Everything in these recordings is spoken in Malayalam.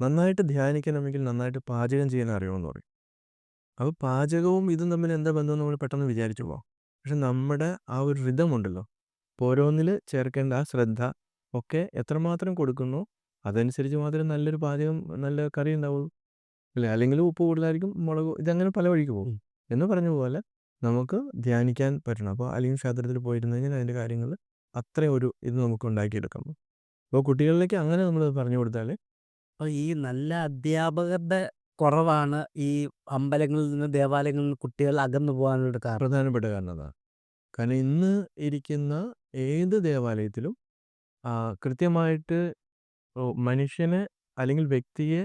നന്നായിട്ട് ധ്യാനിക്കണമെങ്കിൽ നന്നായിട്ട് പാചകം ചെയ്യാൻ അറിയുമെന്ന് പറയും. അപ്പോൾ പാചകവും ഇതും തമ്മിൽ എന്താ ബന്ധം നമ്മൾ പെട്ടെന്ന് വിചാരിച്ചു പോകാം പക്ഷെ നമ്മുടെ ആ ഒരു റിതമുണ്ടല്ലോ അപ്പോൾ ഓരോന്നിൽ ചേർക്കേണ്ട ആ ശ്രദ്ധ ഒക്കെ എത്രമാത്രം കൊടുക്കുന്നു അതനുസരിച്ച് മാത്രമേ നല്ലൊരു പാചകം നല്ല കറി ഉണ്ടാവുള്ളൂ. അല്ലേ? അല്ലെങ്കിൽ ഉപ്പ് കൂടുതലായിരിക്കും, മുളക് ഇതങ്ങനെ പല വഴിക്ക് പോകും. എന്ന് പറഞ്ഞ പോലെ നമുക്ക് ധ്യാനിക്കാൻ പറ്റണം. അപ്പോൾ അല്ലെങ്കിൽ ക്ഷേത്രത്തിൽ പോയിരുന്നു കഴിഞ്ഞാൽ അതിന്റെ കാര്യങ്ങൾ അത്രയും ഒരു ഇത് നമുക്ക് ഉണ്ടാക്കിയെടുക്കാം. അപ്പോൾ കുട്ടികളിലേക്ക് അങ്ങനെ നമ്മൾ പറഞ്ഞു കൊടുത്താൽ അപ്പോൾ ഈ നല്ല അധ്യാപകരുടെ കുറവാണ് ഈ അമ്പലങ്ങളിൽ നിന്ന് ദേവാലയങ്ങളിൽ നിന്ന് കുട്ടികൾ അകന്നു പോകാനുള്ള കാരണം. പ്രധാനപ്പെട്ട കാരണം അതാണ്. കാരണം ഇന്ന് ഇരിക്കുന്ന ഏത് ദേവാലയത്തിലും ആ, കൃത്യമായിട്ട് ഓ, മനുഷ്യനെ അല്ലെങ്കിൽ വ്യക്തിയെ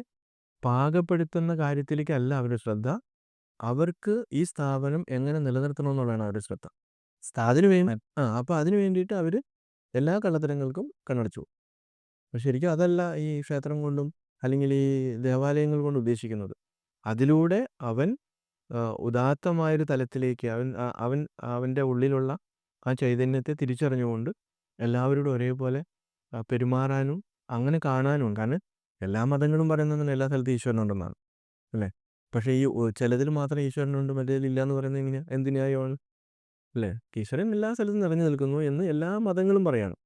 പാകപ്പെടുത്തുന്ന കാര്യത്തിലേക്കല്ല അവരുടെ ശ്രദ്ധ. അവർക്ക് ഈ സ്ഥാപനം എങ്ങനെ നിലനിർത്തണം എന്നുള്ളതാണ് അവരുടെ ശ്രദ്ധ. അതിനു വേണ്ടി ആ അപ്പോൾ അതിനു വേണ്ടിയിട്ട് അവർ എല്ലാ കള്ളത്തരങ്ങൾക്കും കണ്ണടച്ചു പോകും. പക്ഷെ ശരിക്കും അതല്ല ഈ ക്ഷേത്രം കൊണ്ടും അല്ലെങ്കിൽ ഈ ദേവാലയങ്ങൾ കൊണ്ട് ഉദ്ദേശിക്കുന്നത്. അതിലൂടെ അവൻ ഉദാത്തമായൊരു തലത്തിലേക്ക് അവൻ അവൻ അവന്റെ ഉള്ളിലുള്ള ആ ചൈതന്യത്തെ തിരിച്ചറിഞ്ഞുകൊണ്ട് എല്ലാവരോടും ഒരേപോലെ പെരുമാറാനും അങ്ങനെ കാണാനും കാരണം എല്ലാ മതങ്ങളും പറയുന്നത് എല്ലാ സ്ഥലത്തും ഈശ്വരനുണ്ടെന്നാണ്. അല്ലേ? പക്ഷേ ഈ ചിലതിൽ മാത്രം ഈശ്വരനുണ്ട് മറ്റേതിൽ ഇല്ല എന്ന് പറയുന്നത് എങ്ങനെയാണ് എന്ത്? അല്ലേ? ഈശ്വരൻ എല്ലാ സ്ഥലത്തും നിറഞ്ഞു നിൽക്കുന്നു എന്ന് എല്ലാ മതങ്ങളും പറയണം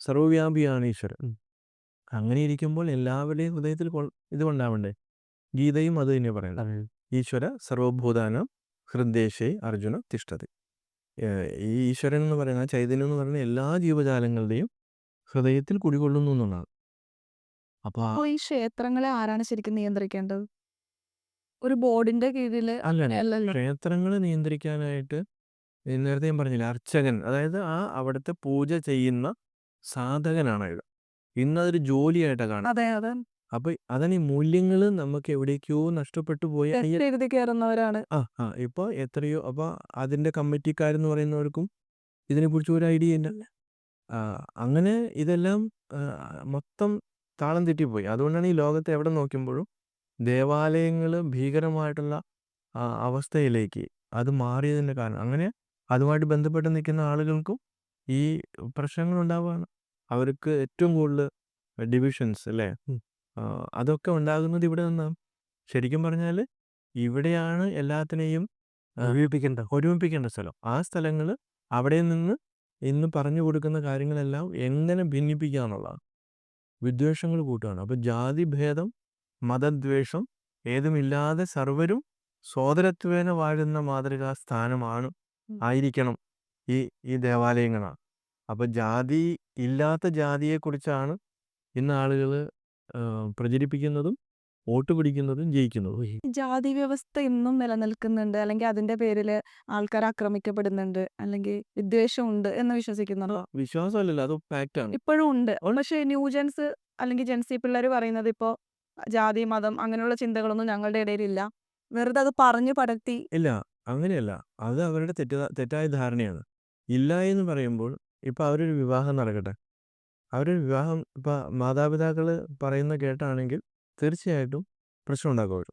സർവവ്യാപിയാണ് ഈശ്വരൻ. അങ്ങനെ ഇരിക്കുമ്പോൾ എല്ലാവരുടെയും ഹൃദയത്തിൽ കൊൾ ഇത് കൊണ്ടാവണ്ടേ? ഗീതയും അത് തന്നെ പറയുന്നത്. ഈശ്വര സർവഭൂതാനാം ഹൃദ്ദേശേ അർജുന തിഷ്ഠതി. ഏഹ് ഈ ഈശ്വരൻ എന്ന് പറയുന്ന ചൈതന്യം എന്ന് പറയുന്ന എല്ലാ ജീവജാലങ്ങളുടെയും ഹൃദയത്തിൽ കുടികൊള്ളുന്നു എന്നുള്ളതാണ്. അപ്പൊ ആ അപ്പോൾ ഈ ക്ഷേത്രങ്ങളെ ആരാണ് ശരിക്കും നിയന്ത്രിക്കേണ്ടത്? ഒരു ബോർഡിന്റെ കീഴിൽ അല്ലല്ല. അല്ലല്ലോ. ക്ഷേത്രങ്ങളെ നിയന്ത്രിക്കാനായിട്ട് നേരത്തെ ഞാൻ പറഞ്ഞില്ലേ അർച്ചകൻ അതായത് ആ അവിടുത്തെ പൂജ ചെയ്യുന്ന സാധകനാണ് അയാൾ. ഇന്നതൊരു ജോലിയായിട്ടാണ് കാണുന്നത്. അതെ അതെ. അപ്പോൾ അതാണ് ഈ മൂല്യങ്ങൾ നമുക്ക് എവിടേക്കോ നഷ്ടപ്പെട്ടു പോയി എഴുതി കയറുന്നവരാണ്. ആ ആ ഇപ്പൊ എത്രയോ അപ്പൊ അതിന്റെ കമ്മിറ്റിക്കാരെന്ന് പറയുന്നവർക്കും ഇതിനെക്കുറിച്ച് ഒരു ഐഡിയ ഇല്ല. അങ്ങനെ ഇതെല്ലാം മൊത്തം താളം തെറ്റിപ്പോയി. അതുകൊണ്ടാണ് ഈ ലോകത്തെ എവിടെ നോക്കുമ്പോഴും ദേവാലയങ്ങൾ ഭീകരമായിട്ടുള്ള അവസ്ഥയിലേക്ക് അത് മാറിയതിന്റെ കാരണം അങ്ങനെ അതുമായിട്ട് ബന്ധപ്പെട്ട് നിൽക്കുന്ന ആളുകൾക്കും ഈ പ്രശ്നങ്ങൾ ഉണ്ടാവുകയാണ്. അവർക്ക് ഏറ്റവും കൂടുതൽ ഡിവിഷൻസ് അല്ലേ? അതൊക്കെ ഉണ്ടാകുന്നത് ഇവിടെ നിന്നാണ്. ശരിക്കും പറഞ്ഞാൽ ഇവിടെയാണ് എല്ലാത്തിനെയും ഒരുമിപ്പിക്കേണ്ട ഒരുമിപ്പിക്കേണ്ട സ്ഥലം. ആ സ്ഥലങ്ങൾ അവിടെ നിന്ന് ഇന്ന് പറഞ്ഞു കൊടുക്കുന്ന കാര്യങ്ങളെല്ലാം എങ്ങനെ ഭിന്നിപ്പിക്കുക എന്നുള്ളതാണ്. വിദ്വേഷങ്ങൾ കൂട്ടുകയാണ്. അപ്പോൾ ജാതിഭേദം, മതദ്വേഷം ഏതുമില്ലാതെ സർവരും സോദരത്വേന വാഴുന്ന മാതൃകാ സ്ഥാനമാണ് ആയിരിക്കണം ഈ ഈ ദേവാലയങ്ങളാണ്. അപ്പോൾ ജാതി ഇല്ലാത്ത ജാതിയെക്കുറിച്ചാണ് ഇന്ന് ആളുകൾ പ്രചരിപ്പിക്കുന്നതും വോട്ട് പിടിക്കുന്നതും ജയിക്കുന്നതും. ജാതി വ്യവസ്ഥ ഇന്നും നിലനിൽക്കുന്നുണ്ട്. അല്ലെങ്കിൽ അതിന്റെ പേരിൽ ആൾക്കാർ ആക്രമിക്കപ്പെടുന്നുണ്ട്. അല്ലെങ്കിൽ വിദ്വേഷമുണ്ട് എന്ന് വിശ്വസിക്കുന്നുണ്ടോ? വിശ്വാസമല്ലല്ലോ അത് ഫാക്റ്റാണ്. ഇപ്പോഴും ഉണ്ട്. പക്ഷേ ന്യൂജൻസ് അല്ലെങ്കിൽ ജെൻസി പിള്ളേർ പറയുന്നത് ഇപ്പോൾ ജാതി, മതം അങ്ങനെയുള്ള ചിന്തകളൊന്നും ഞങ്ങളുടെ ഇടയിലില്ല. വെറുതെ അത് പറഞ്ഞു പടർത്തി ഇല്ല അങ്ങനെയല്ല. അത് അവരുടെ തെറ്റ തെറ്റായ ധാരണയാണ്. ഇല്ല എന്ന് പറയുമ്പോൾ ഇപ്പോൾ അവരൊരു വിവാഹം നടക്കട്ടെ. അവരൊരു വിവാഹം ഇപ്പോൾ മാതാപിതാക്കൾ പറയുന്ന കേട്ടാണെങ്കിൽ തീർച്ചയായിട്ടും പ്രശ്നം ഉണ്ടാക്കും അവർ.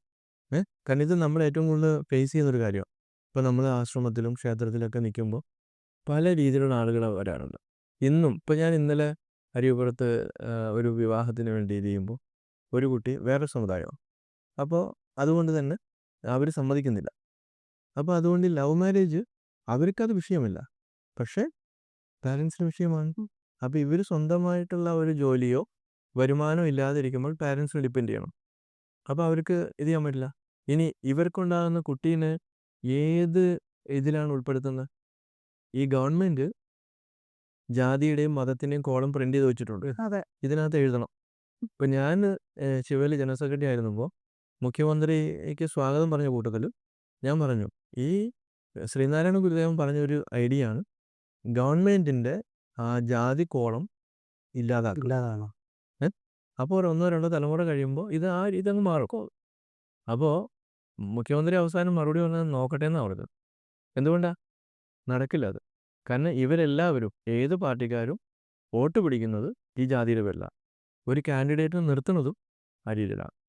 ഏ കാരണം ഇത് നമ്മൾ ഏറ്റവും കൂടുതൽ ഫേസ് ചെയ്യുന്നൊരു കാര്യമാണ്. ഇപ്പോൾ നമ്മൾ ആശ്രമത്തിലും ക്ഷേത്രത്തിലൊക്കെ നിൽക്കുമ്പോൾ പല രീതിയിലുള്ള ആളുകൾ വരാറുണ്ട്. ഇന്നും ഇപ്പോൾ ഞാൻ ഇന്നലെ അരിയപ്പുറത്ത് ഒരു വിവാഹത്തിന് വേണ്ടി ഇത് ചെയ്യുമ്പോൾ ഒരു കുട്ടി വേറെ സമുദായമാണ്. അപ്പോൾ അതുകൊണ്ട് തന്നെ അവർ സമ്മതിക്കുന്നില്ല. അപ്പോൾ അതുകൊണ്ട് ലവ് മാരേജ് അവർക്കത് വിഷയമില്ല. പക്ഷേ പാരൻസിന് വിഷയമാണ്. അപ്പോൾ ഇവർ സ്വന്തമായിട്ടുള്ള ഒരു ജോലിയോ വരുമാനമോ ഇല്ലാതിരിക്കുമ്പോൾ പാരൻസിന് ഡിപ്പെൻഡ് ചെയ്യണം. അപ്പോൾ അവർക്ക് ഇത് ചെയ്യാൻ പറ്റില്ല. ഇനി ഇവർക്കുണ്ടാകുന്ന കുട്ടീനെ ഏത് ഇതിലാണ് ഉൾപ്പെടുത്തുന്നത്? ഈ ഗവൺമെന്റ് ജാതിയുടെയും മതത്തിന്റെയും കോളം പ്രിന്റ് ചെയ്ത് വെച്ചിട്ടുണ്ട്. അതെ. ഇതിനകത്ത് എഴുതണം. ഇപ്പം ഞാൻ ശിവയിൽ ജനറൽ സെക്രട്ടറി ആയിരുന്നപ്പോൾ മുഖ്യമന്ത്രിക്ക് സ്വാഗതം പറഞ്ഞ കൂട്ടത്തിൽ ഞാൻ പറഞ്ഞു ഈ ശ്രീനാരായണ ഗുരുദേവൻ പറഞ്ഞൊരു ഐഡിയ ആണ് ഗവൺമെന്റിന്റെ ആ ജാതി കോളം ഇല്ലാതാക്കും ഇല്ലാതാണോ? അപ്പോൾ ഒരു ഒന്നോ രണ്ടോ തലമുറ കഴിയുമ്പോൾ ഇത് ആ ഇതങ്ങ് മാറും. അപ്പോൾ മുഖ്യമന്ത്രി അവസാനം മറുപടി പറഞ്ഞത് നോക്കട്ടെ എന്നാണ് പറഞ്ഞത്. എന്തുകൊണ്ടാ? നടക്കില്ല അത്. കാരണം ഇവരെല്ലാവരും ഏത് പാർട്ടിക്കാരും വോട്ട് പിടിക്കുന്നത് ഈ ജാതിയുടെ പേരിലാണ്. ഒരു കാൻഡിഡേറ്റിനെ നിർത്തുന്നതും ആ രീതിയിലാണ്.